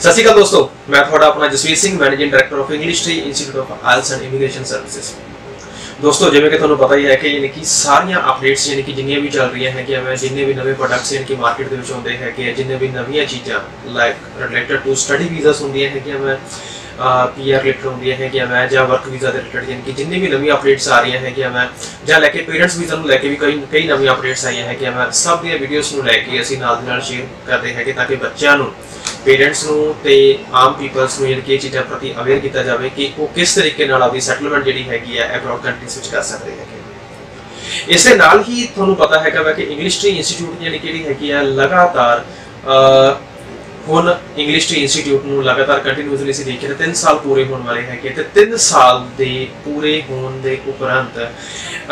ਸਤਿ ਸ਼੍ਰੀ ਅਕਾਲ ਦੋਸਤੋ, ਮੈਂ ਤੁਹਾਡਾ ਆਪਣਾ Jasvir Singh, managing director of English tree institute of IELTS and immigration services ਦੋਸਤੋ, ਜਿਵੇਂ ਕਿ ਤੁਹਾਨੂੰ ਪਤਾ ਹੀ ਹੈ ਕਿ ਯਾਨੀ ਕਿ ਸਾਰੀਆਂ ਅਪਡੇਟਸ ਯਾਨੀ ਕਿ ਜਿੰਨੀਆਂ ਵੀ ਚੱਲ ਰਹੀਆਂ ਹੈਗੀਆਂ ਮੈਂ ਜਿੰਨੇ ਵੀ ਨਵੇਂ ਪ੍ਰੋਡਕਟਸ ਯਾਨੀ ਕਿ ਮਾਰਕੀਟ ਦੇ ਵਿੱਚ ਆਉਂਦੇ ਹੈਗੇ ਆ, ਜਿੰਨੇ ਵੀ ਨਵੀਆਂ ਚੀਜ਼ਾਂ like related to study visas ਹੁੰਦੀਆਂ ਹੈਗੀਆਂ ਮੈਂ ਪੀਆਰ ਰਿਲੇਟਡ ਹੁੰਦੀਆਂ ਹੈਗੀਆਂ ਮੈਂ ਜਾਂ ਵਰਕ ਵੀਜ਼ਾ ਦੇ ਰਿਲੇਟਡ ਯਾਨੀ ਕਿ ਜਿੰਨੇ ਵੀ ਨਵੀਆਂ ਅਪਡੇਟਸ ਆ ਰਹੀਆਂ ਹੈਗੀਆਂ ਮੈਂ ਜਾਂ ਲੈ ਕੇ ਪੇਰੈਂਟਸ ਵੀਜ਼ਾ ਨੂੰ ਲੈ ਕੇ ਵੀ ਕਈ ਕਈ ਨਵੀਆਂ ਅਪਡੇਟਸ ਆਈਆਂ ਹੈਗੀਆਂ ਮੈਂ ਸਭ ਦੀਆਂ ਵੀਡੀਓਜ਼ ਨੂੰ ਲੈ ਕੇ ਅਸੀਂ ਨਾਲ ਦੀ ਨਾਲ ਸ਼ੇਅਰ ਕਰਦੇ ਹੈਗੇ ਤਾਂ ਕਿ ਬੱਚਿਆਂ ਨੂੰ ਪੇਰੈਂਟਸ ਨੂੰ ਤੇ ਆਮ ਪੀਪਲਸ ਨੂੰ ਯਾਨੀ ਕਿ ਇਹ ਚੀਜ਼ਾਂ ਪ੍ਰਤੀ ਅਵੇਅਰ ਕੀਤਾ ਜਾਵੇ ਕਿ ਉਹ ਕਿਸ ਤਰੀਕੇ ਨਾਲ ਆਪਣੀ ਸੈਟਲਮੈਂਟ ਜਿਹੜੀ ਹੈਗੀ ਹੈ ਅਬਰੋਡ ਕੰਟਰੀਜ਼ ਵਿੱਚ ਕਰ ਸਕਦੇ ਹੈਗੇ ਇਸ ਦੇ ਨਾਲ ਹੀ ਤੁਹਾਨੂੰ ਪਤਾ ਹੈਗਾ ਵਾ ਕਿ ਇੰਗਲਿਸ਼ ਟ੍ਰੀ ਇੰਸਟੀਚਿਊਟ ਜਿਹੜੀ ਕਿਹੜੀ ਹੈਗੀ ਹੈ ਲਗਾਤਾਰ ਹੁਣ ਇੰਗਲਿਸ਼ ਟ੍ਰੀ ਇੰਸਟੀਚਿਊਟ ਨੂੰ ਲਗਾਤਾਰ ਕੰਟੀਨਿਊਸਲੀ ਅਸੀਂ ਦੇਖਿਆ ਤੇ 3 ਸਾਲ ਪੂਰੇ ਹੋਣ ਵਾਲੇ ਹੈਗੇ ਤੇ 3 ਸਾਲ ਦੇ ਪੂਰੇ ਹੋਣ ਦੇ ਉਪਰੰਤ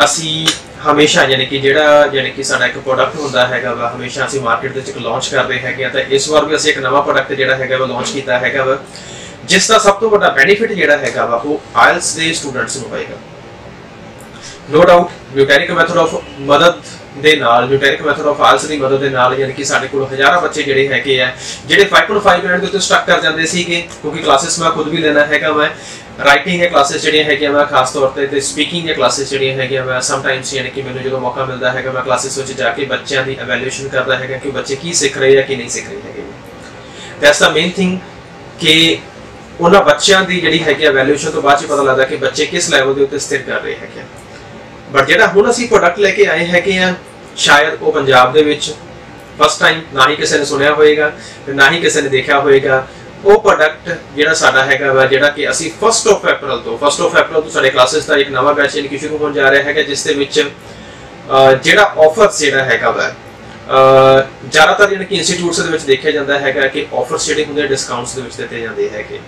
ਅਸੀਂ ਹਮੇਸ਼ਾ ਯਾਨੀ ਕਿ ਜਿਹੜਾ, ਯਾਨੀ ਕਿ ਸਾਡਾ ਇੱਕ ਪ੍ਰੋਡਕਟ ਹੁੰਦਾ ਹੈਗਾ ਵਾ, ਹਮੇਸ਼ਾ ਅਸੀਂ ਮਾਰਕੀਟ ਦੇ ਵਿੱਚ ਲਾਂਚ ਕਰਦੇ ਹੈਗੇ ਆ ਤਾਂ ਇਸ ਵਾਰ ਵੀ ਅਸੀਂ ਇੱਕ ਨਵਾਂ ਪ੍ਰੋਡਕਟ ਜਿਹੜਾ ਹੈਗਾ ਵਾ ਲਾਂਚ ਕੀਤਾ ਹੈਗਾ ਵਾ, ਜਿਸ ਦਾ ਸਭ ਤੋਂ ਵੱਡਾ ਬੈਨੀਫਿਟ ਜਿਹੜਾ ਹੈਗਾ ਵਾ ਉਹ ਆਇਲਸ ਦੇ ਸਟੂਡੈਂਟਸ ਨੂੰ ਹੋਏਗਾ। No doubt butyric method of ਮਦਦ ਦੇ ਨਾਲ ਬਿਊਟੈਰਿਕ ਮੈਥਡ ਆਫ ਆਇਲਸ ਦੀ ਮਦਦ ਦੇ ਨਾਲ, ਯਾਨੀ ਕਿ ਸਾਡੇ ਕੋਲ ਹਜ਼ਾਰਾਂ ਬੱਚੇ ਜਿਹੜੇ ਹੈਗੇ ਆ, ਜਿਹੜੇ 5.5 ਮਿੰਟ ਦੇ ਉੱਤੇ ਸਟਕ ਕਰ ਜਾਂਦੇ ਸੀਗੇ, ਕਿਉਂਕਿ ਕਲਾਸਿਸ ਮੈਂ ਖੁਦ ਵੀ ਲੈਣਾ ਹੈਗਾ ਮੈਂ ਰਾਈਟਿੰਗ ਦੀਆਂ ਕਲਾਸਿਸ ਜਿਹੜੀਆਂ ਹੈਗੀਆਂ ਮੈਂ ਖਾਸ ਤੌਰ ਤੇ ਤੇ ਸਪੀਕਿੰਗ ਦੀਆਂ ਕਲਾਸਿਸ ਜਿਹੜੀਆਂ ਹੈਗੀਆਂ ਮੈਂ ਸਮ ਟਾਈਮਸ ਯਾਨੀ ਕਿ ਮੈਨੂੰ ਜਦੋਂ ਮੌਕਾ ਮਿਲਦਾ ਹੈਗਾ, ਮੈਂ ਕਲਾਸਿਸ ਵਿੱਚ ਜਾ ਕੇ ਬੱਚਿਆਂ ਦੀ ਇਵੈਲੂਏਸ਼ਨ ਕਰਦਾ ਹੈਗਾ ਕਿ ਬੱਚੇ ਕੀ ਸਿੱਖ ਰਹੇ ਆ, ਕਿ ਨਹੀਂ ਸਿੱਖ ਰਹੇ ਹੈਗੇ। ਦੈਟਸ ਦਾ ਮੇਨ ਥਿੰਗ ਕਿ ਉਹਨਾਂ ਬੱਚਿਆਂ ਦੀ ਜਿਹੜੀ ਹੈਗੀ ਆ ਇਵੈਲੂਏਸ਼ਨ ਤੋਂ ਬਾਅਦ ਚ ਪਤਾ ਲੱਗਦਾ ਕਿ ਬੱਚੇ ਕਿਸ ਲੈਵਲ ਦੇ ਉੱਤੇ ਸਥਿਰ ਕਰ ਰਹੇ ਹੈਗੇ ਬਟ ਜਿਹੜਾ ਹੁਣ ਅਸੀਂ ਪ੍ਰੋਡਕਟ ਲੈ ਕੇ ਆਏ ਹੈਗੇ ਆ ਸ਼ਾਇਦ ਉਹ ਪੰਜਾਬ ਦੇ ਵਿੱਚ ਫਸਟ ਟਾਈਮ ਨਾ ਹੀ ਕਿਸੇ ਨੇ ਸੁਣਿਆ ਹੋਵੇਗਾ ਤੇ ਨਾ ਹੀ ਕਿਸੇ ਨੇ ਦੇਖਿਆ ਹੋਵੇਗਾ ਉਹ ਪ੍ਰੋਡਕਟ ਜਿਹੜਾ ਸਾਡਾ ਹੈਗਾ ਵਾ, ਜਿਹੜਾ ਕਿ ਅਸੀਂ 1st ਆਫ April ਤੋਂ 1st ਆਫ April ਤੋਂ ਸਾਡੇ ਕਲਾਸਿਸ ਦਾ ਇੱਕ ਨਵਾਂ ਬੈਚ ਯਾਨੀ ਕਿ ਸ਼ੁਰੂ ਹੋਣ ਜਾ ਰਿਹਾ ਹੈਗਾ, ਜਿਸ ਦੇ ਵਿੱਚ ਜਿਹੜਾ ਆਫਰਸ ਜਿਹੜਾ ਹੈਗਾ ਵਾ ਜ਼ਿਆਦਾਤਰ ਯਾਨੀ ਕਿ ਇੰਸਟੀਚਿਊਟਸ ਦੇ ਵਿੱਚ ਦੇਖਿਆ ਜਾਂਦਾ ਹੈਗਾ ਕਿ ਆਫਰਸ ਜਿਹੜੇ ਹੁੰਦੇ ਡਿਸਕਾਊਂਟਸ ਦੇ ਵਿੱਚ ਦਿੱਤੇ ਜਾਂਦੇ ਹੈਗੇ।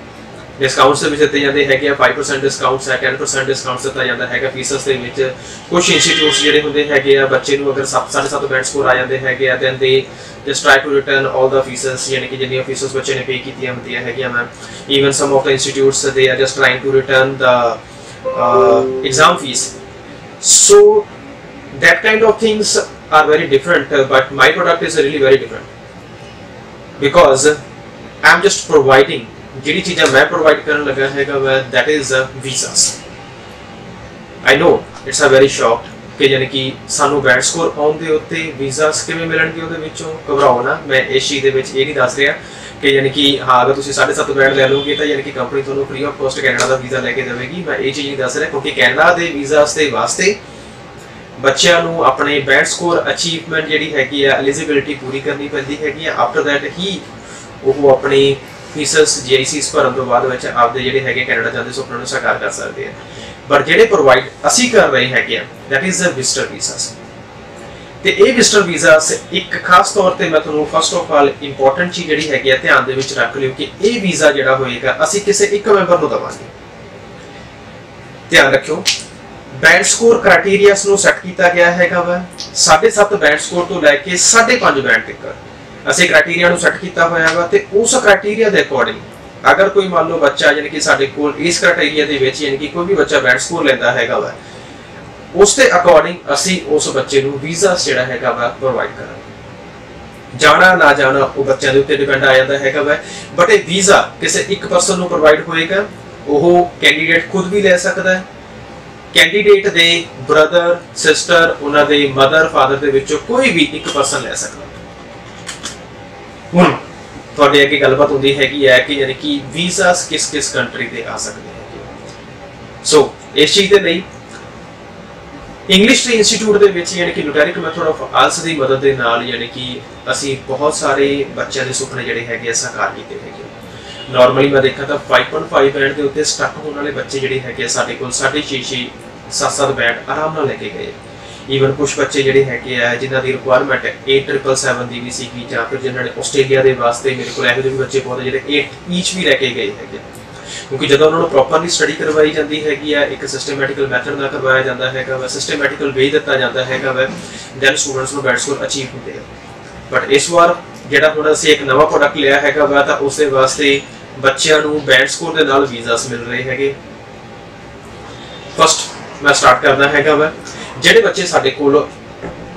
ਡਿਸਕਾਊਂਟਸ ਦੇ ਵਿੱਚ ਦਿੱਤੇ ਜਾਂਦੇ ਹੈਗੇ ਆ 5% ਡਿਸਕਾਊਂਟਸ ਹੈ 10% ਡਿਸਕਾਊਂਟਸ ਦਿੱਤਾ ਜਾਂਦਾ ਹੈਗਾ ਫੀਸਸ ਦੇ ਵਿੱਚ ਕੁਝ ਇੰਸਟੀਟਿਊਟਸ ਜਿਹੜੇ ਹੁੰਦੇ ਹੈਗੇ ਆ ਬੱਚੇ ਨੂੰ ਅਗਰ 7.5 ਬੈਂਡ ਸਕੋਰ ਆ ਜਾਂਦੇ ਹੈਗੇ ਆ then they just try to return all the fees ਯਾਨੀ ਕਿ ਜਿੰਨੀਆਂ ਫੀਸਸ ਬੱਚੇ ਨੇ ਪੇ ਕੀਤੀਆਂ ਹੁੰਦੀਆਂ ਹੈਗੀਆਂ ma'am even some of the institutes they are just trying to return the exam fee so that kind of things are very different but my product is really very different because I'm just providing ਜਿਹੜੀ ਚੀਜ਼ਾਂ ਮੈਂ provide ਕਰਨ ਲੱਗਾ ਹੈਗਾ ਵਾ, that is visas. I know it's a very shocked ਕਿ ਯਾਨੀ ਕਿ ਸਾਨੂੰ ਬੈਂਡ ਸਕੋਰ ਆਉਣ ਦੇ ਉੱਤੇ ਵੀਜ਼ਾਸ ਕਿਵੇਂ ਮਿਲਣਗੇ ਉਹਦੇ ਵਿੱਚੋਂ? ਘਬਰਾਓ ਨਾ, ਮੈਂ ਇਸ ਚੀਜ਼ ਦੇ ਵਿੱਚ ਇਹ ਨਹੀਂ ਦੱਸ ਰਿਹਾ ਕਿ ਯਾਨੀ ਕਿ ਹਾਂ, ਅਗਰ ਤੁਸੀਂ 7.5 ਬੈਂਡ ਲੈ ਲਓਗੇ ਤਾਂ ਯਾਨੀ ਕਿ ਕੰਪਨੀ ਤੁਹਾਨੂੰ ਫ੍ਰੀ ਆਫ ਕੋਸਟ ਕੈਨੇਡਾ ਦਾ ਵੀਜ਼ਾ ਲੈ ਕੇ ਦੇਵੇਗੀ। ਮੈਂ ਇਹ ਚੀਜ਼ ਨਹੀਂ ਦੱਸ ਰਿਹਾ ਕਿਉਂਕਿ ਕੈਨੇਡਾ ਦੇ ਵੀਜ਼ਾ ਦੇ ਵਾਸਤੇ ਬੱਚਿਆਂ ਨੂੰ ਆਪਣੇ ਬੈਂਡ ਸਕੋਰ ਅਚੀਵਮੈਂਟ ਜਿਹੜੀ ਹੈਗੀ ਆ ਐਲੀਜੀਬਿਲਟੀ ਪੂਰੀ ਕਰਨੀ ਪੈਂਦੀ ਹੈਗੀ ਆ। ਆਫਟਰ ਦੈਟ ਹੀ ਉਹ ਆਪਣੀ ਫੀਸਸ ਜੀਆਈਸੀਸ ਭਰਨ ਤੋਂ ਬਾਅਦ ਵਿੱਚ ਆਪਦੇ ਜਿਹੜੇ ਹੈਗੇ ਕੈਨੇਡਾ ਜਾਂਦੇ ਸੁਪਨੇ ਨੂੰ ਸਾਕਾਰ ਕਰ ਸਕਦੇ ਆ। ਬਟ ਜਿਹੜੇ ਪ੍ਰੋਵਾਈਡ ਅਸੀਂ ਕਰ ਰਹੇ ਹੈਗੇ ਆ that is a visitor visas ਤੇ ਇਹ ਵਿਜ਼ਟਰ ਵੀਜ਼ਾਸ ਇੱਕ ਖਾਸ ਤੌਰ ਤੇ ਮੈਂ ਤੁਹਾਨੂੰ ਫਸਟ ਆਫ ਆਲ ਇੰਪੋਰਟੈਂਟ ਚੀਜ਼ ਜਿਹੜੀ ਹੈਗੀ ਆ, ਧਿਆਨ ਦੇ ਵਿੱਚ ਰੱਖ ਲਿਓ ਕਿ ਇਹ ਵੀਜ਼ਾ ਜਿਹੜਾ ਹੋਏਗਾ, ਅਸੀਂ ਕਿਸੇ ਇੱਕ ਮੈਂਬਰ ਨੂੰ ਦਵਾਂਗੇ। ਧਿਆਨ ਰੱਖਿਓ ਬੈਂਡ ਸਕੋਰ ਕ੍ਰਾਈਟੇਰੀਆਸ ਨੂੰ ਸੈੱਟ ਕੀਤਾ ਗਿਆ ਹੈਗਾ ਵਾ। 7.5 ਬੈਂਡ ਸਕੋਰ ਤੋਂ ਲੈ ਕੇ 5.5 ਬੈਂਡ ਤੱਕ। ਅਸੀਂ ਕ੍ਰਾਈਟੇਰੀਆ ਨੂੰ ਸੈੱਟ ਕੀਤਾ ਹੋਇਆ ਹੈਗਾ ਤੇ ਉਸ ਕ੍ਰਾਈਟੇਰੀਆ ਦੇ ਅਕੋਰਡਿੰਗ ਅਗਰ ਕੋਈ ਮੰਨ ਲਓ ਬੱਚਾ ਯਾਨੀ ਕਿ ਸਾਡੇ ਕੋਲ ਇਸ ਕ੍ਰਾਈਟੇਰੀਆ ਦੇ ਵਿੱਚ ਯਾਨੀ ਕਿ ਕੋਈ ਵੀ ਬੱਚਾ ਬੈਂਡ ਸਕੋਰ ਲੈਂਦਾ ਹੈਗਾ ਵਾ, ਉਸ ਦੇ ਅਕੋਰਡਿੰਗ ਅਸੀਂ ਉਸ ਬੱਚੇ ਨੂੰ ਵੀਜ਼ਾ ਜਿਹੜਾ ਹੈਗਾ ਵਾ ਪ੍ਰੋਵਾਈਡ ਕਰਾਂਗੇ। ਜਾਣਾ, ਨਾ ਜਾਣਾ ਉਹ ਬੱਚਿਆਂ ਦੇ ਉੱਤੇ ਡਿਪੈਂਡ ਆ ਜਾਂਦਾ ਹੈਗਾ ਵਾ ਬਟ ਇਹ ਵੀਜ਼ਾ ਕਿਸੇ ਇੱਕ ਪਰਸਨ ਨੂੰ ਪ੍ਰੋਵਾਈਡ ਹੋਏਗਾ, ਉਹ ਕੈਂਡੀਡੇਟ ਖੁਦ ਵੀ ਲੈ ਸਕਦਾ ਹੈ। ਕੈਂਡੀਡੇਟ ਦੇ ਬ੍ਰਦਰ ਸਿਸਟਰ ਉਹਨਾਂ ਦੇ ਮਦਰ ਫਾਦਰ ਦੇ ਵਿੱਚੋਂ ਕੋਈ ਵੀ ਇੱਕ ਪਰਸਨ ਲੈ ਸਕਦਾ। ਹੁਣ ਤੁਹਾਡੇ ਅੱਗੇ ਗੱਲਬਾਤ ਹੁੰਦੀ ਹੈਗੀ ਹੈ ਕਿ ਯਾਨੀ ਕਿ ਵੀਜ਼ਾਸ ਕਿਸ ਕਿਸ ਕੰਟਰੀ ਦੇ ਆ ਸਕਦੇ ਹੈਗੇ ਸੋ ਇਸ ਚੀਜ਼ ਦੇ ਲਈ ਇੰਗਲਿਸ਼ ਟ੍ਰੀ ਇੰਸਟੀਚਿਊਟ ਦੇ ਵਿੱਚ ਯਾਨੀ ਕਿ ਲੁਟੈਰਿਕ ਮੈਥਡ ਆਫ ਆਲਸ ਦੀ ਮਦਦ ਦੇ ਨਾਲ ਯਾਨੀ ਕਿ ਅਸੀਂ ਬਹੁਤ ਸਾਰੇ ਬੱਚਿਆਂ ਦੇ ਸੁਪਨੇ ਜਿਹੜੇ ਹੈਗੇ ਆ ਸਾਕਾਰ ਕੀਤੇ ਹੈਗੇ ਨਾਰਮਲੀ ਮੈਂ ਦੇਖਾਂ ਤਾਂ 5.5 ਬੈਂਡ ਦੇ ਉੱਤੇ ਸਟਕ ਹੋਣ ਵਾਲੇ ਬੱਚੇ ਜਿਹੜੇ ਹੈਗੇ ਸਾਡੇ ਕੋਲ 6.5 7-7 ਬੈਂਡ ਆਰਾਮ ਨਾਲ ਲੈ ਕੇ ਗਏ ਈਵਨ ਕੁਝ ਬੱਚੇ ਜਿਹੜੇ ਹੈਗੇ ਆ, ਜਿਨ੍ਹਾਂ ਦੀ ਰਿਕੁਆਇਰਮੈਂਟ 8777 ਦੀ ਵੀ ਸੀਗੀ ਜਾਂ ਫਿਰ ਜਿਨ੍ਹਾਂ ਨੇ ਆਸਟ੍ਰੇਲੀਆ ਦੇ ਵਾਸਤੇ ਮੇਰੇ ਕੋਲ ਇਹੋ ਜਿਹੇ ਬੱਚੇ ਬਹੁਤ ਜਿਹੜੇ 8 ਈਚ ਵੀ ਲੈ ਕੇ ਗਏ ਹੈਗੇ ਕਿਉਂਕਿ ਜਦੋਂ ਉਹਨਾਂ ਨੂੰ ਪ੍ਰੋਪਰਲੀ ਸਟੱਡੀ ਕਰਵਾਈ ਜਾਂਦੀ ਹੈਗੀ ਆ, ਇੱਕ ਸਿਸਟਮੈਟਿਕਲ ਮੈਥਡ ਨਾਲ ਕਰਵਾਇਆ ਜਾਂਦਾ ਹੈਗਾ ਵਾ ਸਿਸਟਮੈਟਿਕਲ ਵੇ ਦਿੱਤਾ ਜਾਂਦਾ ਹੈਗਾ ਵਾ ਦੈਨ ਸਟੂਡੈਂਟਸ ਨੂੰ ਬੈਡ ਸਕੋਰ ਅਚੀਵ ਹੁੰਦੇ ਆ। ਬਟ ਇਸ ਵਾਰ ਜਿਹੜਾ ਹੁਣ ਅਸੀਂ ਇੱਕ ਨਵਾਂ ਪ੍ਰੋਡਕਟ ਲਿਆ ਹੈਗਾ ਵਾ, ਤਾਂ ਉਸ ਦੇ ਵਾਸਤੇ ਬੱਚਿਆਂ ਨੂੰ ਬੈਡ ਸਕੋਰ ਦੇ ਨਾਲ ਵੀਜ਼ਾਸ ਮਿਲ ਰਹੇ ਹੈਗੇ। ਫਸਟ ਮੈਂ ਸਟਾਰਟ ਕਰਦਾ ਹੈਗਾ ਵਾ। ਜਿਹੜੇ ਬੱਚੇ ਸਾਡੇ ਕੋਲ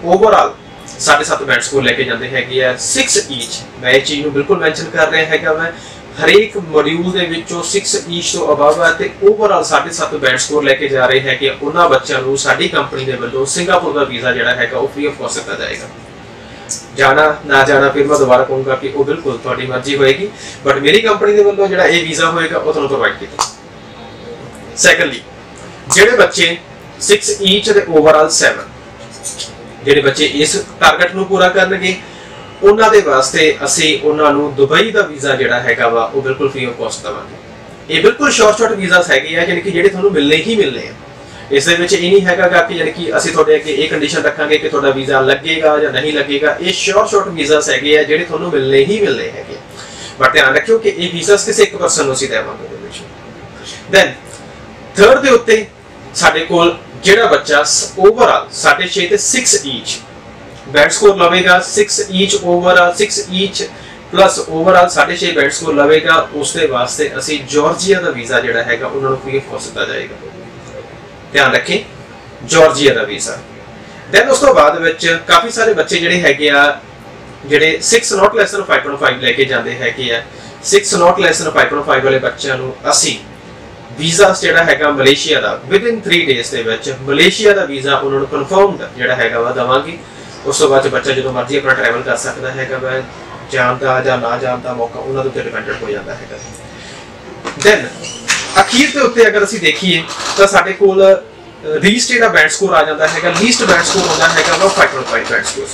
ਓਵਰਆਲ 7.5 ਬੈਂਡ ਸਕੋਰ ਲੈ ਕੇ ਜਾਂਦੇ ਹੈਗੇ ਆ 6 ਈਚ ਮੈਂ ਇਹ ਚੀਜ਼ ਨੂੰ ਬਿਲਕੁਲ ਮੈਂਸ਼ਨ ਕਰ ਰਿਹਾ ਹੈਗਾ ਮੈਂ। ਹਰੇਕ ਮੋਡਿਊਲ ਦੇ ਵਿੱਚੋਂ 6 ਈਚ ਤੋਂ ਅਬਵ ਹੈ ਤੇ ਓਵਰਆਲ 7.5 ਬੈਂਡ ਸਕੋਰ ਲੈ ਕੇ ਜਾ ਰਹੇ ਹੈ ਕਿ ਉਹਨਾਂ ਬੱਚਿਆਂ ਨੂੰ ਸਾਡੀ ਕੰਪਨੀ ਦੇ ਵੱਲੋਂ ਸਿੰਗਾਪੁਰ ਦਾ ਵੀਜ਼ਾ ਜਿਹੜਾ ਹੈਗਾ ਉਹ ਫ੍ਰੀ ਆਫ ਕਾਸਟ ਦਿੱਤਾ ਜਾਏਗਾ। ਜਾਣਾ, ਨਾ ਜਾਣਾ ਫਿਰ ਮੈਂ ਦੁਬਾਰਾ ਕਹੂੰਗਾ ਕਿ ਉਹ ਬਿਲਕੁਲ ਤੁਹਾਡੀ ਮਰਜ਼ੀ ਹੋਏਗੀ। ਬਟ ਮੇਰੀ ਕੰਪਨੀ ਦੇ ਵੱਲੋਂ ਜਿਹੜਾ ਇਹ ਵੀਜ਼ਾ ਹੋਏਗਾ, ਉਹ ਤੁਹਾਨੂੰ ਪ੍ਰੋਵਾਈਡ ਕੀਤਾ। ਸੈਕੰਡਲੀ ਜਿਹੜੇ ਬੱਚੇ 6 ਈਚ ਤੇ ਓਵਰਆਲ 7 ਜਿਹੜੇ ਬੱਚੇ ਇਸ ਟਾਰਗੇਟ ਨੂੰ ਪੂਰਾ ਕਰਨਗੇ, ਉਹਨਾਂ ਦੇ ਵਾਸਤੇ ਅਸੀਂ ਉਹਨਾਂ ਨੂੰ ਦੁਬਈ ਦਾ ਵੀਜ਼ਾ ਜਿਹੜਾ ਹੈਗਾ ਵਾ, ਉਹ ਬਿਲਕੁਲ ਫ੍ਰੀ ਆਫ ਕਾਸਟ ਦਵਾਂਗੇ। ਇਹ ਬਿਲਕੁਲ ਸ਼ਾਰਟ ਸ਼ਾਰਟ ਵੀਜ਼ਾਸ ਹੈਗੇ ਆ, ਯਾਨੀ ਕਿ ਜਿਹੜੇ ਤੁਹਾਨੂੰ ਮਿਲਨੇ ਹੀ ਮਿਲਨੇ ਆ। ਇਸ ਦੇ ਵਿੱਚ ਇਹ ਨਹੀਂ ਹੈਗਾ ਕਿ ਯਾਨੀ ਕਿ ਅਸੀਂ ਤੁਹਾਡੇ ਅੱਗੇ ਇਹ ਕੰਡੀਸ਼ਨ ਰੱਖਾਂਗੇ ਕਿ ਤੁਹਾਡਾ ਵੀਜ਼ਾ ਲੱਗੇਗਾ ਜਾਂ ਨਹੀਂ ਲੱਗੇਗਾ। ਇਹ ਸ਼ਾਰਟ ਸ਼ਾਰਟ ਵੀਜ਼ਾਸ ਹੈਗੇ ਆ, ਜਿਹੜੇ ਤੁਹਾਨੂੰ ਮਿਲਨੇ ਹੀ ਮਿਲਨੇ ਹੈਗੇ। ਬਟ ਧਿਆਨ ਰੱਖਿਓ ਕਿ ਇਹ ਵੀਜ਼ਾਸ ਕਿਸੇ ਇੱਕ ਪਰਸਨ ਨੂੰ ਅਸੀਂ ਦੇਵਾਂਗੇ ਦੇ ਵਿੱਚ। ਦੈਨ ਥਰਡ ਦੇ ਉੱਤੇ ਸਾਡੇ ਕੋਲ ਜਿਹੜਾ ਬੱਚਾ ਓਵਰਆਲ 6.5 ਤੇ 6 ਈਚ ਬੈਂਡ ਸਕੋਰ ਲਵੇਗਾ 6 each overall 6 each plus overall 6.5 band score ਲਵੇਗਾ। ਉਸ ਦੇ ਵਾਸਤੇ ਅਸੀਂ ਜਾਰਜੀਆ ਦਾ ਵੀਜ਼ਾ ਜਿਹੜਾ ਹੈਗਾ, ਉਹਨਾਂ ਨੂੰ ਫ੍ਰੀ ਆਫ ਦਿੱਤਾ ਜਾਏਗਾ। ਧਿਆਨ ਰੱਖੇ ਜਾਰਜੀਆ ਦਾ ਵੀਜ਼ਾ ਦੈਨ ਉਸ ਤੋਂ ਬਾਅਦ ਵਿੱਚ ਕਾਫੀ ਸਾਰੇ ਬੱਚੇ ਜਿਹੜੇ ਹੈਗੇ ਆ, ਜਿਹੜੇ 6 ਨਾਟ ਲੈਸ ਦਨ 5.5 ਲੈ ਕੇ ਜਾਂਦੇ ਹੈਗੇ ਆ 6 ਨਾਟ ਲੈਸ ਦਨ 5.5 ਵਾਲੇ ਬੱਚਿਆਂ ਨੂੰ ਅਸੀਂ ਵੀਜ਼ਾ ਜਿਹੜਾ ਹੈਗਾ ਮਲੇਸ਼ੀਆ ਦਾ ਵਿਦਿਨ 3 ਡੇਜ਼ ਦੇ ਵਿੱਚ ਮਲੇਸ਼ੀਆ ਦਾ ਵੀਜ਼ਾ ਉਹਨਾਂ ਨੂੰ ਕਨਫਰਮਡ ਜਿਹੜਾ ਹੈਗਾ ਵਾ ਦਵਾਂਗੇ। ਉਸ ਤੋਂ ਬਾਅਦ ਬੱਚਾ ਜਦੋਂ ਮਰਜ਼ੀ ਆਪਣਾ ਟਰੈਵਲ ਕਰ ਸਕਦਾ ਹੈਗਾ ਵਾ ਜਾਣ ਦਾ ਜਾਂ ਨਾ ਜਾਣ ਦਾ ਮੌਕਾ ਉਹਨਾਂ ਦੇ ਉੱਤੇ ਡਿਪੈਂਡੈਂਟ ਹੋ ਜਾਂਦਾ ਹੈਗਾ। ਦੈਨ ਅਖੀਰ ਦੇ ਉੱਤੇ ਅਗਰ ਅਸੀਂ ਦੇਖੀਏ, ਤਾਂ ਸਾਡੇ ਕੋਲ ਲੀਸਟ ਜਿਹੜਾ ਬੈਂਡ ਸਕੋਰ ਆ ਜਾਂਦਾ ਹੈਗਾ ਲੀਸਟ ਬੈਂਡ ਸਕੋਰ ਹੁੰਦਾ ਹੈਗਾ ਵਾ 5.5 ਬੈਂਡ ਸਕੋਰ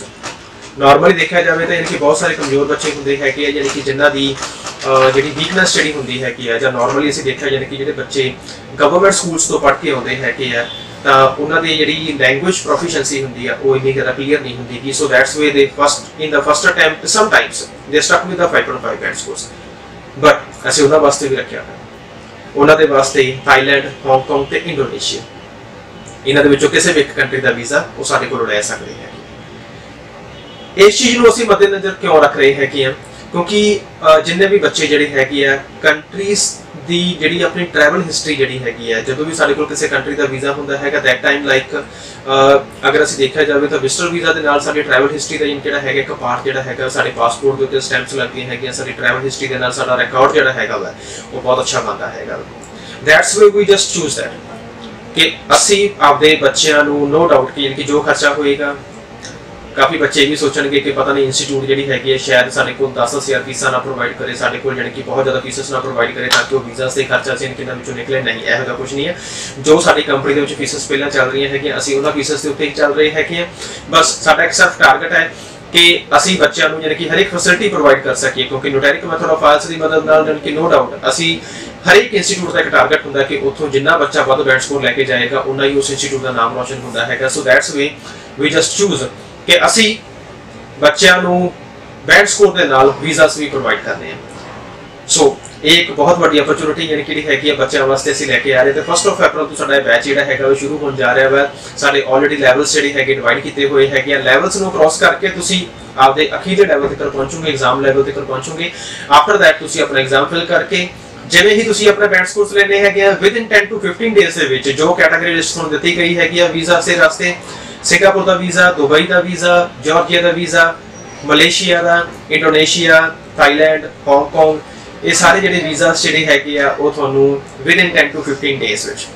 ਨਾਰਮਲੀ ਦੇਖਿਆ ਜਾਵੇ ਤਾਂ ਇਹਨਾਂ ਬਹੁਤ ਸਾਰੇ ਕਮਜ਼ੋਰ ਬੱਚੇ ਹੁੰਦੇ ਹੈਗੇ ਆ, ਯਾਨੀ ਕਿ ਜਿਨ੍ਹਾਂ ਦੀ ਜਿਹੜੀ ਵੀਕਨੈਸ ਜਿਹੜੀ ਹੁੰਦੀ ਹੈ ਕਿ ਆ, ਜਾਂ ਨਾਰਮਲੀ ਅਸੀਂ ਦੇਖਿਆ ਯਾਨੀ ਕਿ ਜਿਹੜੇ ਬੱਚੇ ਗਵਰਨਮੈਂਟ ਸਕੂਲਸ ਤੋਂ ਪੜ੍ਹ ਕੇ ਆਉਂਦੇ ਹੈਗੇ ਹੈ ਤਾਂ ਉਹਨਾਂ ਦੀ ਜਿਹੜੀ ਲੈਂਗੁਏਜ ਪ੍ਰੋਫੀਸ਼ੀਐਂਸੀ ਹੁੰਦੀ ਆ, ਉਹ ਇੰਨੀ ਜ਼ਿਆਦਾ ਕਲੀਅਰ ਨਹੀਂ ਹੁੰਦੀ ਕਿ so that's way they first in the first attempt sometimes they stuck with the 5.5 band scores but ਅਸੀਂ ਉਹਨਾਂ ਵਾਸਤੇ ਵੀ ਰੱਖਿਆ ਹੈ ਉਹਨਾਂ ਦੇ ਵਾਸਤੇ ਥਾਈਲੈਂਡ ਹਾਂਗਕਾਂਗ ਤੇ ਇੰਡੋਨੇਸ਼ੀਆ ਇਹਨਾਂ ਦੇ ਵਿੱਚੋਂ ਕਿਸੇ ਵੀ ਇੱਕ ਕੰਟਰੀ ਦਾ ਵੀਜ਼ਾ ਉਹ ਸਾਡੇ ਕੋਲ ਲੈ ਸਕਦੇ ਹੈ ਇਸ ਚੀਜ਼ ਨੂੰ ਅਸੀਂ ਮੱਦੇਨਜ਼ਰ ਕਿਉਂ ਰੱਖ ਰਹੇ ਹੈਗੇ ਆ? ਕਿਉਂਕਿ ਜਿੰਨੇ ਵੀ ਬੱਚੇ ਜਿਹੜੇ ਹੈਗੇ ਆ ਕੰਟਰੀਜ਼ ਦੀ ਜਿਹੜੀ ਆਪਣੀ ਟਰੈਵਲ ਹਿਸਟਰੀ ਜਿਹੜੀ ਹੈਗੀ ਹੈ ਜਦੋਂ ਵੀ ਸਾਡੇ ਕੋਲ ਕਿਸੇ ਕੰਟਰੀ ਦਾ ਵੀਜ਼ਾ ਹੁੰਦਾ ਹੈਗਾ ਦੈਟ ਟਾਈਮ ਲਾਈਕ ਅਗਰ ਅਸੀਂ ਦੇਖਿਆ ਜਾਵੇ ਤਾਂ ਵਿਜ਼ਟਰ ਵੀਜ਼ਾ ਦੇ ਨਾਲ ਸਾਡੀ ਟਰੈਵਲ ਹਿਸਟਰੀ ਦਾ ਜਿਹੜਾ ਹੈਗਾ, ਇੱਕ ਪਾਰਟ ਜਿਹੜਾ ਹੈਗਾ, ਸਾਡੇ ਪਾਸਪੋਰਟ ਦੇ ਉੱਤੇ ਸਟੈਂਪਸ ਲੱਗਦੀਆਂ ਹੈਗੀਆਂ, ਸਾਡੀ ਟਰੈਵਲ ਹਿਸਟਰੀ ਦੇ ਨਾਲ ਸਾਡਾ ਰਿਕਾਰਡ ਜਿਹੜਾ ਹੈਗਾ ਵਾ, ਉਹ ਬਹੁਤ ਅੱਛਾ ਬਣਦਾ ਹੈਗਾ that's way we just choose that ਕਿ ਅਸੀਂ ਆਪਦੇ ਬੱਚਿਆਂ ਨੂੰ ਨੋ ਡਾਊਟ ਕਿ ਕਿ ਜੋ ਖਰਚਾ ਹੋਏਗਾ ਕਾਫੀ ਬੱਚੇ ਵੀ ਸੋਚਣਗੇ ਕਿ ਪਤਾ ਨਹੀਂ ਇੰਸਟੀਚਿਊਟ ਜਿਹੜੀ ਹੈਗੀ ਹੈ, ਸ਼ਾਇਦ ਸਾਡੇ ਕੋਲ 10000 ਫੀਸਾਂ ਨਾ ਪ੍ਰੋਵਾਈਡ ਕਰੇ, ਸਾਡੇ ਕੋਲ ਜਿਹੜੀ ਕਿ ਬਹੁਤ ਜ਼ਿਆਦਾ ਫੀਸਸ ਨਾ ਪ੍ਰੋਵਾਈਡ ਕਰੇ ਤਾਂ ਕਿ ਉਹ ਵੀਜ਼ਾ ਤੇ ਖਰਚਾ ਸੀ ਕਿੰਨਾ ਵਿੱਚੋਂ ਨਿਕਲੇ ਨਹੀਂ, ਇਹੋ ਜਿਹਾ ਕੁਝ ਨਹੀਂ ਹੈ। ਜੋ ਸਾਡੀ ਕੰਪਨੀ ਦੇ ਵਿੱਚ ਫੀਸਸ ਪਹਿਲਾਂ ਚੱਲ ਰਹੀਆਂ ਹੈਗੀਆਂ, ਅਸੀਂ ਉਹਨਾਂ ਫੀਸਸ ਦੇ ਉੱਤੇ ਹੀ ਚੱਲ ਰਹੇ ਹੈਗੇ ਆ ਬਸ ਸਾਡਾ ਇੱਕ ਸਿਰਫ ਟਾਰਗੇਟ ਹੈ ਕਿ ਅਸੀਂ ਬੱਚਿਆਂ ਨੂੰ ਜਿਹੜੀ ਕਿ ਹਰ ਇੱਕ ਫੈਸਿਲਿਟੀ ਪ੍ਰੋਵਾਈਡ ਕਰ ਸਕੀਏ, ਕਿਉਂਕਿ ਨੋਟੈਰਿਕ ਮੈਥਡ ਆਫ ਫਾਈਲਸ ਦੀ ਮਦਦ ਨਾਲ ਜਿਹੜੀ ਕਿ ਨੋ ਡਾਊਟ ਅਸੀਂ ਹਰ ਇੱਕ ਇੰਸਟੀਚਿਊਟ ਦਾ ਇੱਕ ਟਾਰਗੇਟ ਹੁੰਦਾ ਕਿ ਉੱਥੋਂ ਜਿੰਨਾ ਬੱਚਾ ਵੱਧ ਬੈਂਡ ਸਕੋਰ ਲੈ ਕੇ ਜਾਏਗਾ ਉਨਾ ਹੀ ਉਸ ਇੰਸਟੀਚਿਊਟ ਦਾ ਨਾਮ ਰੋਸ਼ਨ ਹੁੰਦਾ ਹੈਗਾ। So that's way we just choose ਕਿ ਅਸੀਂ ਬੱਚਿਆਂ ਨੂੰ ਬੈਂਡ ਸਕੋਰ ਦੇ ਨਾਲ ਵੀਜ਼ਾਸ ਵੀ ਪ੍ਰੋਵਾਈਡ ਕਰਨੇ ਆ। ਸੋ ਇਹ ਇੱਕ ਬਹੁਤ ਵੱਡੀ ਅਪਰਚੂਨਿਟੀ ਯਾਨੀ ਕਿ ਹੈਗੀ ਹੈ ਬੱਚਿਆਂ ਵਾਸਤੇ ਅਸੀਂ ਲੈ ਕੇ ਆ ਰਹੇ ਤੇ ਫਸਟ ਆਫ ਅਪ੍ਰੈਲ ਤੋਂ ਸਾਡਾ ਬੈਚ ਜਿਹੜਾ ਹੈਗਾ ਉਹ ਸ਼ੁਰੂ ਹੋਣ ਜਾ ਰਿਹਾ ਹੈ ਸਾਡੇ ਆਲਰੇਡੀ ਲੈਵਲਸ ਜਿਹੜੇ ਹੈਗੇ ਡਿਵਾਈਡ ਕੀਤੇ ਹੋਏ ਹੈਗੇ ਆ। ਲੈਵਲਸ ਨੂੰ ਕ੍ਰਾਸ ਕਰਕੇ ਤੁਸੀਂ ਆਪਦੇ ਅਖੀਰਲੇ ਲੈਵਲ ਤੱਕ ਪਹੁੰਚੋਗੇ ਐਗਜ਼ਾਮ ਲੈਵਲ ਤੱਕ ਪਹੁੰਚੋਗੇ। ਆਫਟਰ ਦੈਟ ਤੁਸੀਂ ਆਪਣਾ ਐਗਜ਼ਾਮ ਫਿਲ ਕਰਕੇ ਜਿਵੇਂ ਹੀ ਤੁਸੀਂ ਆਪਣੇ ਬੈਂਡ ਸਕੋਰਸ ਲੈਣੇ ਹੈਗੇ ਆ ਵਿਦ ਇਨ 10 ਟੂ 15 ਡੇਜ਼ ਦੇ ਵਿੱਚ ਜੋ ਕੈਟਾਗਰੀ ਲਿਸਟ ਤੁਹਾਨੂੰ ਦਿੱਤੀ ਗਈ ਹੈਗੀ ਆ ਵੀਜ਼ਾ ਸੇ ਰਸਤੇ ਸਿੰਗਾਪੁਰ ਦਾ ਵੀਜ਼ਾ ਦੁਬਈ ਦਾ ਵੀਜ਼ਾ ਜਾਰਜੀਆ ਦਾ ਵੀਜ਼ਾ ਮਲੇਸ਼ੀਆ ਦਾ ਇੰਡੋਨੇਸ਼ੀਆ ਥਾਈਲੈਂਡ ਹਾਂਗਕਾਂਗ ਇਹ ਸਾਰੇ ਜਿਹੜੇ ਵੀਜ਼ਾਸ ਜਿਹੜੇ ਹੈਗੇ ਆ, ਉਹ ਤੁਹਾਨੂੰ ਵਿਦ ਇਨ 10 ਟੂ 15 ਡੇਜ਼ ਵਿੱਚ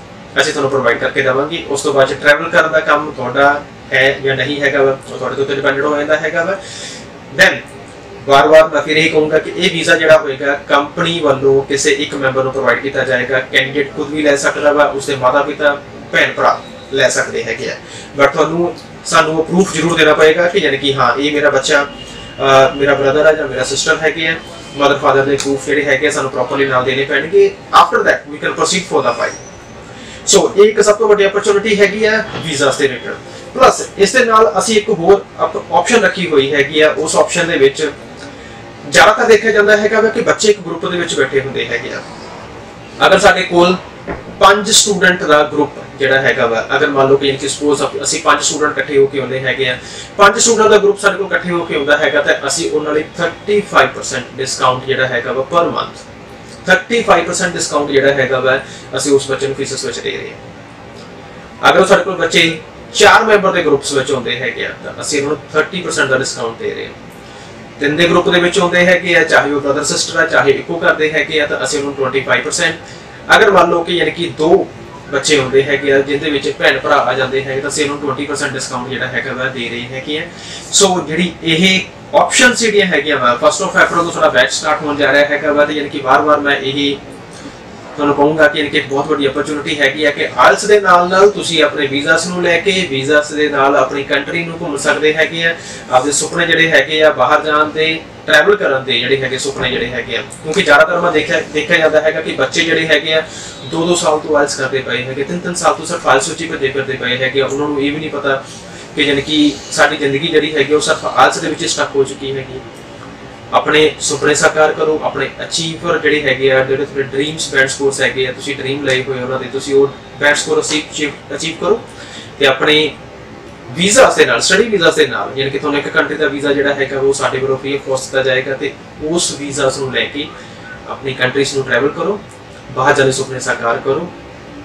ਅਸੀਂ ਤੁਹਾਨੂੰ ਪ੍ਰੋਵਾਈਡ ਕਰਕੇ ਦਵਾਂਗੇ। ਉਸ ਤੋਂ ਬਾਅਦ ਟਰੈਵਲ ਕਰਨ ਦਾ ਕੰਮ ਤੁਹਾਡਾ ਹੈ ਜਾਂ ਨਹੀਂ ਹੈਗਾ ਉਹ ਤੁਹਾਡੇ ਉੱਤੇ ਡਿਪੈਂਡਡ ਹੋ ਜਾਂਦਾ ਹੈਗਾ ਵਾ। ਦੈਨ ਵਾਰ-ਵਾਰ ਮੈਂ ਫਿਰ ਇਹ ਕਹੂੰਗਾ ਕਿ ਇਹ ਵੀਜ਼ਾ ਜਿਹੜਾ ਹੋਏਗਾ ਕੰਪਨੀ ਵੱਲੋਂ ਕਿਸੇ ਇੱਕ ਮੈਂਬਰ ਨੂੰ ਪ੍ਰੋਵਾਈਡ ਕੀਤਾ ਜਾਏਗਾ ਕੈਂਡੀਡੇਟ ਖੁਦ ਵੀ ਲੈ ਸਕਦਾ ਵਾ, ਉਸਦੇ ਮਾਤਾ-ਪਿਤਾ ਭੈਣ ਭਰਾ ਲੈ ਸਕਦੇ ਹੈਗੇ ਆ। ਬਟ ਤੁਹਾਨੂੰ, ਸਾਨੂੰ ਉਹ ਪ੍ਰੂਫ ਜ਼ਰੂਰ ਦੇਣਾ ਪਏਗਾ ਕਿ ਯਾਨੀ ਕਿ ਹਾਂ, ਇਹ ਮੇਰਾ ਬੱਚਾ ਮੇਰਾ ਬ੍ਰਦਰ ਹੈ ਜਾਂ ਮੇਰਾ ਸਿਸਟਰ ਹੈਗੇ ਆ ਮਦਰ ਫਾਦਰ ਦੇ ਪ੍ਰੂਫ ਜਿਹੜੇ ਹੈਗੇ ਸਾਨੂੰ ਪ੍ਰੋਪਰਲੀ ਨਾਲ ਦੇਣੇ ਪੈਣਗੇ। After that we can proceed for the file so ਇਹ ਇੱਕ ਸਭ ਤੋਂ ਵੱਡੀ ਅਪਰਚੂਨਿਟੀ ਹੈਗੀ ਆ ਵੀਜ਼ਾ ਦੇ ਰਿਟਰਨ ਪਲੱਸ ਇਸ ਦੇ ਨਾਲ ਅਸੀਂ ਇੱਕ ਹੋਰ ਆਪਸ਼ਨ ਰੱਖੀ ਹੋਈ ਹੈਗੀ ਆ। ਉਸ ਆਪਸ਼ਨ ਦੇ ਵਿੱਚ ਜ਼ਿਆਦਾਤਰ ਦੇਖਿਆ ਜਾਂਦਾ ਹੈਗਾ ਕਿ ਬੱਚੇ ਇੱਕ ਗਰੁੱਪ ਦੇ ਵਿੱਚ ਬੈਠੇ ਹੁੰਦੇ ਹੈਗੇ ਆ। ਅਗਰ ਸਾਡੇ ਕੋਲ ਪੰਜ ਸਟੂਡੈਂਟ ਦਾ ਗਰੁੱਪ ਜਿਹੜਾ ਹੈਗਾ ਵਾ। ਅਗਰ ਮੰਨ ਲਓ ਕਿ ਇਨਕੀ ਸਪੋਜ਼ ਅਸੀਂ ਪੰਜ ਸਟੂਡੈਂਟ ਇਕੱਠੇ ਹੋ ਕੇ ਆਉਂਦੇ ਹੈਗੇ ਆ। ਪੰਜ ਸਟੂਡੈਂਟ ਦਾ ਗਰੁੱਪ ਸਾਡੇ ਕੋਲ ਇਕੱਠੇ ਹੋ ਕੇ ਆਉਂਦਾ ਹੈਗਾ ਤਾਂ ਅਸੀਂ ਉਹਨਾਂ ਲਈ 35% ਡਿਸਕਾਊਂਟ ਜਿਹੜਾ ਹੈਗਾ ਵਾ ਪਰ ਮੰਥ 35% ਡਿਸਕਾਊਂਟ ਜਿਹੜਾ ਹੈਗਾ ਵਾ ਅਸੀਂ ਉਸ ਬੱਚੇ ਨੂੰ ਫੀਸਸ ਵਿੱਚ ਦੇ ਰਹੇ ਹਾਂ। ਅਗਰ ਸਾਡੇ ਕੋਲ ਬੱਚੇ ਚਾਰ ਮੈਂਬਰ ਦੇ ਗਰੁੱਪਸ ਵਿੱਚ ਆਉਂਦੇ ਹੈਗੇ ਆ, ਤਾਂ ਅਸੀਂ ਉਹਨਾਂ ਨੂੰ 30% ਦਾ ਡਿਸਕਾਊਂਟ ਦੇ ਰਹੇ ਹਾਂ। ਤਿੰਨ ਦੇ ਗਰੁੱਪ ਦੇ ਵਿੱਚ ਆਉਂਦੇ ਹੈਗੇ ਆ, ਚਾਹੇ ਉਹ ਬ੍ਰਦਰ ਸਿਸਟਰ ਆ, ਚਾਹੇ ਇੱਕੋ ਕਰਦੇ ਹੈਗੇ ਆ, ਤਾਂ ਅਸੀਂ ਉਹਨੂੰ 25% ਅਗਰ ਮੰਨ ਲਓ ਕਿ ਯਾਨੀ ਕਿ ਦੋ ਬੱਚੇ ਹੁੰਦੇ ਹੈਗੇ ਆ ਜਿੰਦੇ ਵਿੱਚ ਭੈਣ ਭਰਾ ਆ ਜਾਂਦੇ ਹੈਗੇ, ਤਾਂ ਅਸੀਂ ਉਹਨੂੰ 20% ਡਿਸਕਾਊਂਟ ਜਿਹੜਾ ਹੈਗਾ ਵਾ ਦੇ ਰਹੇ ਹੈਗੇ ਆ। ਸੋ ਜਿਹੜੀ ਇਹ ਆਪਸ਼ਨਸ ਜਿਹੜੀਆਂ ਹੈਗੀਆਂ ਵਾ ਫਸਟ ਆਫ ਅਪ੍ਰੈਲ ਤੋਂ ਸਾਡਾ ਬੈਚ ਸਟਾਰਟ ਹੋਣ ਜਾ ਰਿਹਾ ਹੈਗਾ ਵਾ, ਤੇ ਯਾਨੀ ਕਿ ਵਾਰ-ਵਾਰ ਮੈਂ ਇਹ ਤੁਹਾਨੂੰ ਕਹੂੰਗਾ ਕਿ ਇਹ ਇੱਕ ਬਹੁਤ ਵੱਡੀ ਓਪਰਚੁਨਿਟੀ ਹੈਗੀ ਹੈ ਕਿ ਆਲਸ ਦੇ ਨਾਲ ਨਾਲ ਤੁਸੀਂ ਆਪਣੇ ਵੀਜ਼ਾਸ ਨੂੰ ਲੈ ਕੇ ਵੀਜ਼ਾਸ ਦੇ ਨਾਲ ਆਪਣੀ ਕੰਟਰੀ ਨੂੰ ਘੁੰਮ ਸਕਦੇ ਹੈਗੇ ਆ, ਆਪਦੇ ਸੁਪਨੇ ਜਿਹੜੇ ਹੈਗੇ ਆ ਬਾਹਰ ਜਾਣ ਦੇ ਟਰੈਵਲ ਕਰਨ ਦੇ ਜਿਹੜੇ ਹੈਗੇ ਸੁਪਨੇ ਜਿਹੜੇ ਹੈਗੇ ਆ। ਕਿਉਂਕਿ ਜ਼ਿਆਦਾਤਰ ਮੈਂ ਦੇਖਿਆ ਦੇਖਿਆ ਜਾਂਦਾ ਹੈਗਾ ਕਿ ਬੱਚੇ ਜਿਹੜੇ ਹੈਗੇ ਆ 2-2 ਸਾਲ ਤੋਂ ਆਇਲਸ ਕਰਦੇ ਪਏ ਹੈਗੇ 3-3 ਸਾਲ ਤੋਂ ਸਿਰਫ ਆਇਲਸ ਵਿੱਚ ਹੀ ਭੱਜੇ ਪਏ ਹੈਗੇ ਉਹਨਾਂ ਨੂੰ ਇਹ ਵੀ ਨਹੀਂ ਪਤਾ ਕਿ ਯਾਨੀ ਕਿ ਸਾਡੀ ਜ਼ਿੰਦਗੀ ਜਿਹੜੀ ਹੈਗੀ ਉਹ ਸਿਰਫ ਆਇਲਸ ਦੇ ਵਿੱਚ ਸਟਕ ਹੋ ਚੁੱਕੀ ਹੈਗੀ ਆਪਣੇ ਸੁਪਨੇ ਸਾਕਾਰ ਕਰੋ, ਆਪਣੇ ਅਚੀਵਰ ਜਿਹੜੇ ਹੈਗੇ ਆ, ਜਿਹੜੇ ਤੁਹਾਡੇ ਡ੍ਰੀਮਸ ਬੈਂਡ ਸਕੋਰਸ ਹੈਗੇ ਆ, ਤੁਸੀਂ ਡ੍ਰੀਮ ਲਏ ਹੋਏ ਉਹਨਾਂ ਦੇ, ਤੁਸੀਂ ਉਹ ਬੈਂਡ ਸਕੋਰ ਅਚੀਵ ਕਰੋ ਤੇ ਆਪਣੇ ਵੀਜ਼ਾ ਦੇ ਨਾਲ ਸਟੱਡੀ ਵੀਜ਼ਾ ਦੇ ਨਾਲ ਯਾਨੀ ਕਿ ਤੁਹਾਨੂੰ ਇੱਕ ਕੰਟਰੀ ਦਾ ਵੀਜ਼ਾ ਜਿਹੜਾ ਹੈਗਾ ਉਹ ਸਾਡੇ ਵੱਲੋਂ ਫ੍ਰੀ ਆਫ ਕਾਸਟ ਦਿੱਤਾ ਜਾਏਗਾ ਤੇ ਉਸ ਵੀਜ਼ਾ ਨੂੰ ਲੈ ਕੇ ਆਪਣੀ ਕੰਟਰੀਜ਼ ਨੂੰ ਟਰੈਵਲ ਕਰੋ, ਬਾਹਰ ਜਾਣ ਦੇ ਸੁਪਨੇ ਸਾਕਾਰ ਕਰੋ,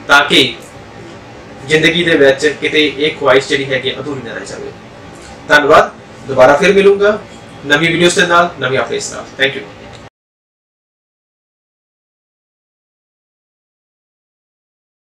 ਤਾਂ ਕਿ ਜ਼ਿੰਦਗੀ ਦੇ ਵਿੱਚ ਕਿਤੇ ਇਹ ਖੁਆਇਸ਼ ਜਿਹੜੀ ਹੈਗੀ ਅਧੂਰੀ ਨਾ ਰਹਿ ਜਾਵੇ। ਧੰਨਵਾਦ, ਦੁਬਾਰਾ ਫਿਰ ਮਿਲੂੰਗਾ ਨਵੀਂ ਵੀਡੀਓਜ਼ ਦੇ ਨਾਲ, ਨਵੀਂ ਅਪਡੇਟਸ ਨਾਲ। Thank you